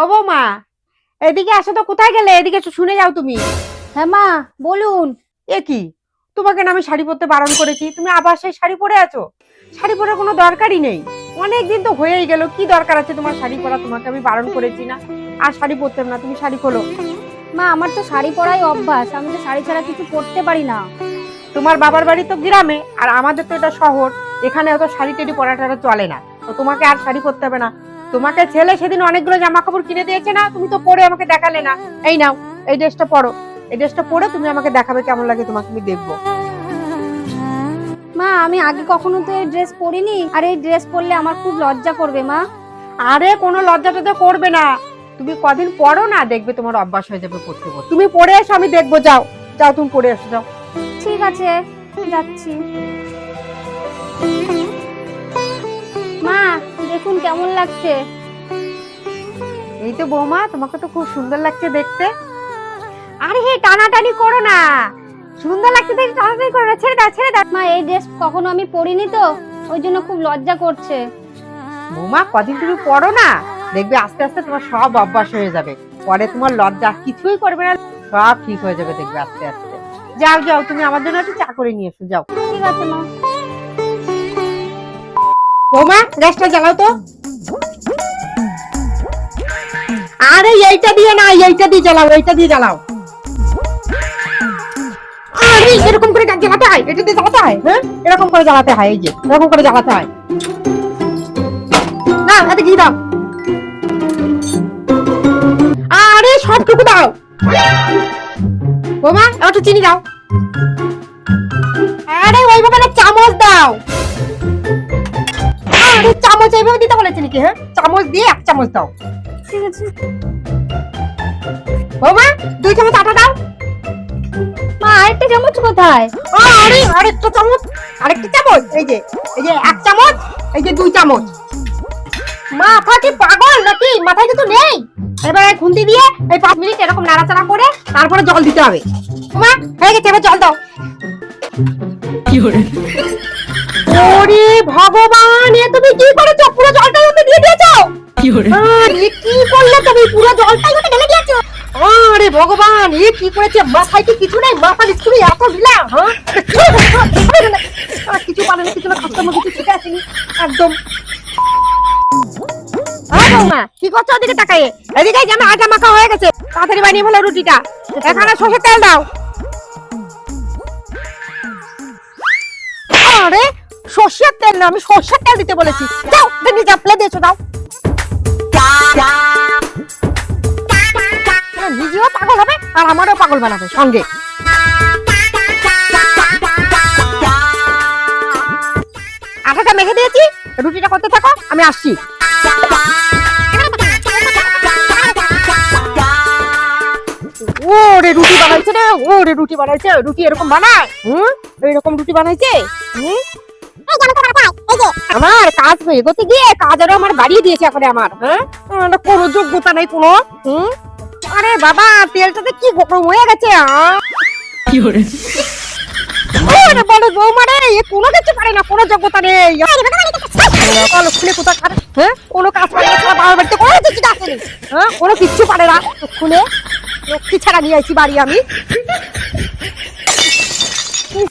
ও বৌমা এদিকে আসো তো কোথায় গেলে? এদিকে শুনে যাও তুমি। হ্যাঁ মা বলুন। এ কি? তোমাকে না আমি শাড়ি পরতে বারণ করেছি? তুমি আবার সেই শাড়ি পরে আছো? শাড়ি পরার কোনো দরকারই নেই। অনেক দিন তো হয়েই গেল কি দরকার আছে তোমার শাড়ি পরা? তোমাকে আমি বারণ করেছি না। আর শাড়ি পরতাম না তুমি শাড়ি খোলো। মা আমার তো শাড়ি পরাই অভ্যাস আমি তো শাড়ি ছাড়া কিছু পরতে পারি না। তোমার বাবার বাড়ি তো গ্রামে আর আমাদের তো এটা শহর। এখানে অত শাড়ি টেডি পরাটা চলে না। তো তোমাকে আর শাড়ি পরতে হবে না। তোমাকে ছেলে সেদিন অনেকগুলো জামা কাপড় কিনে দিয়েছে না? তুমি তো পরে আমাকে দেখালে না। এই নাও এই ড্রেসটা পরো। এই ড্রেসটা পরে তুমি আমাকে দেখাবে কেমন লাগে তোমাকে আমি দেখব। মা আমি আগে কখনো তো এই ড্রেস পরিনি আর এই ড্রেস পরলে আমার খুব লজ্জা করবে মা। আরে কোনো লজ্জা টজ্জা করবে না। তুমি কদিন পরো না দেখবে তোমার অভ্যাস হয়ে যাবে পড়তে পড়তে। তুমি পরে এসো আমি দেখব যাও। যাও তুমি পরে এসো যাও। ঠিক আছে যাচ্ছি। মা দেখুন কেমন লাগছে। এই তো বৌমা তোমাকে তো খুব সুন্দর লাগছে দেখতে। আরে হে টানাটানি করো না। সুন্দর লাগছে দেখতে টানাটানি করো না। ছেড়ে দাও ছেড়ে দাও। মা এই ড্রেস কখনো আমি পরিনি তো ওই জন্য খুব লজ্জা করছে। বৌমা কদিন তুমি পড়ো না? দেখবে আস্তে আস্তে তোমার সব অভ্যাস হয়ে যাবে। পরে তোমার লজ্জা কিছুই করবে না। সব ঠিক হয়ে যাবে দেখবে আস্তে আস্তে। যাও যাও তুমি আমার জন্য একটু চা করে নিয়ে এসো যাও। ঠিক আছে মা। বৌমা, গ্যাসটা জ্বালাও তো। আরে, এইটা দিয়ে না, এইটা দিয়ে জ্বালাও, এইটা দিয়ে জ্বালাও। আরে, এরকম করে গ্যাস জ্বালাতে হয়? এটা দিয়ে জ্বালাতে হয়? হ্যাঁ? এরকম করে জ্বালাতে হয়, এই যে, এরকম করে জ্বালাতে হয়। না, এতে ঘি দাও। আরে, সবটুকু দাও। বৌমা, একটু চিনি দাও। আরে ওইভাবে না চামচ দাও। চামচ এইভাবে দিতে বলেছে নাকি হ্যাঁ? চামচ দিয়ে এক চামচ দাও। ঠিক আছে। বৌমা দুই চামচ আটা দাও। মা আরেকটা চামচ কোথায়? ও আরে আরেকটা চামচ আরেকটা চামচ এই যে এই যে এক চামচ এই যে দুই চামচ। মাথা কি পাগল নাকি? মাথায় কিছু নেই? এবারে খুন্তি দিয়ে এই পাঁচ মিনিট এরকম নাড়াচাড়া করে তারপরে জল দিতে হবে। মা হয়ে গেছে এবার জল দাও। কি ওরে ভগবান! তুমি কি করেছ? পুরো জলটাই ওতে দিয়ে দিয়েছ? আরে কি করলে তুমি? পুরো জলটাই ওতে ঢেলে দিয়েছ? আরে ভগবান এ কি করেছে? মাথায় কি কিছু নেই? মাথার স্কুলে এত ঢিলা হ্যাঁ? কিছু পারে না কিছু না কাস্টমার কিছু ঠিক আসেনি একদম। বৌমা, কি করছ ওদিকে তাকাই এদিকে এই যে আটা মাখা হয়ে গেছে। তাড়াতাড়ি বানিয়ে ফেলো রুটিটা। এখানে সর্ষের তেল দাও। সর্ষের তেল না, আমি সর্ষের তেল দিতে বলেছি। যাও নিজে প্লেট দিয়েছ, দাও। নিজেও পাগল হবে, আর আমারও পাগল বানাবে, সঙ্গে। আটাটা মেখে দিয়েছি, রুটিটা করতে থাকো, আমি আসছি। ও রে রুটি বানাইছে রে ও রে রুটি বানাইছে, রুটি এরকম বানায়, হুম? এরকম রুটি বানাইছে, হুম? আমার কাজ এগোতে গিয়ে কাজ আরও আমার বাড়িয়ে দিয়েছে এখন আমার হ্যাঁ? কোনো যোগ্যতা নেই কোনো হুম? আরে বাবা তেলটাতে কি গরম হয়ে গেছে আহ? ওরে বলো বৌমা রে এ কোনো কিছু পারে না কোনো যোগ্যতা নেই। খুলে খারে হ্যাঁ? কোনো কাজ পারে না বাবার বাড়িতে কোনো কিছু হ্যাঁ? কোনো কিচ্ছু পারে না খুলে লক্ষ্মী ছাড়া নিয়ে আইছি বাড়ি আমি।